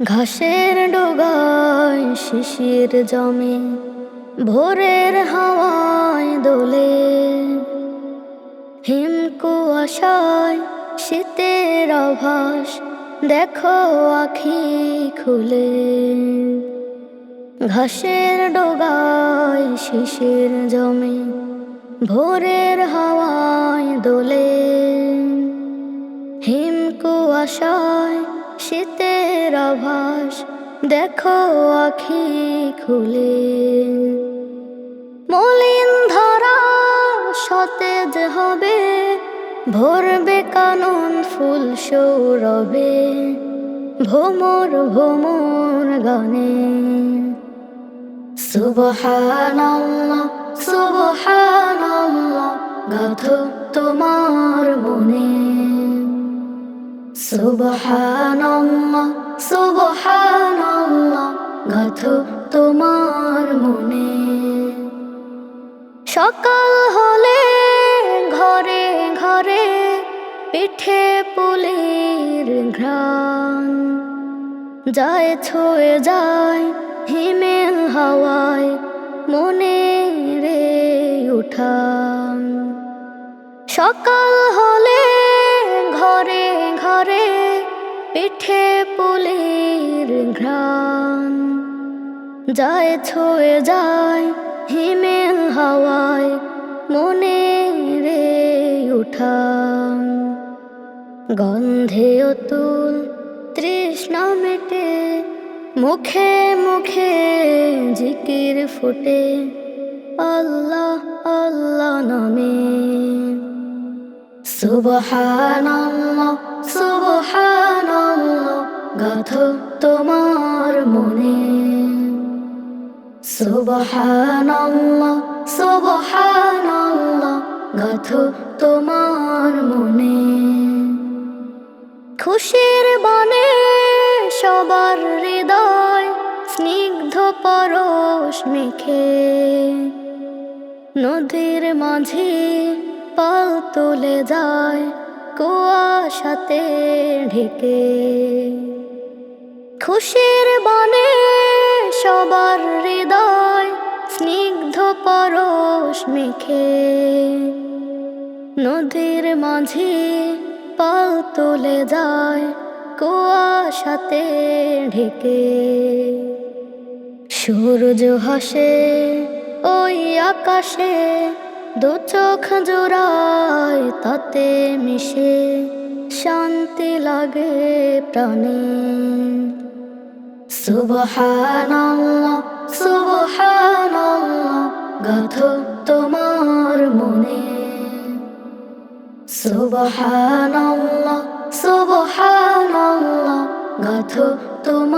ঘাসের ডোগায় শিশির জমে, ভোরের হাওয়ায় দোলে। হিম কুয়াশায় শীতের আভাস, দেখো আখি খুলে। ঘাসের ডোগায় শিশির জমে, ভোরের হাওয়ায় দোলে। হিম কুয়াশায় শীতের আভাস, দেখো আখি খুলে। মলিন ধরা সতেজ হবে, ভরবে কানন ফুল সৌরবে ভোমর ভোমর গানে। সুবহানাল্লাহ সুবহানাল্লাহ, গাথো তোমার মনে। তোমার মনে। সকাল হলে ঘরে ঘরে পিঠে পুলির ঘ্রাণ। যায় ছুঁয়ে যায় হিমেল হাওয়ায় মনে রে উঠান। সকাল হলে ঘরে ঘরে পিঠে পুলির ঘ্রাণ। যায় ছুঁয়ে যায় হিমেল হাওয়ায় মনে রে উঠান। গন্ধে অতুল তৃষ্ণা মেটে, মুখে মুখে জিকির ফুটে। আল্লাহ আল্লাহ নামে। সুবহানাল্লাহ গাথো তোমার মনে। সুবহানাল্লাহ গাথো তোমার মনে। খুশির বানে সবার হৃদয় স্নিগ্ধ পরশ মেখে। নদীর মাঝে পাল তুলে যায় কুয়াশাতে ঢেকে। খুশির বানে সবার হৃদয় স্নিগ্ধ পরশ মেখে। নদীর মাঝে পাল তুলে যায় কুয়াশাতে ঢেকে। সূর্য হাসে ওই আকাশে দু চোখ জোড়ায় তাতে মিশে শান্তি লাগে প্রাণে। সুবহানাল্লাহ সুবহানাল্লাহ গাথো তোমার মনে। সুবহানাল্লাহ সুবহানাল্লাহ গাথো তোমার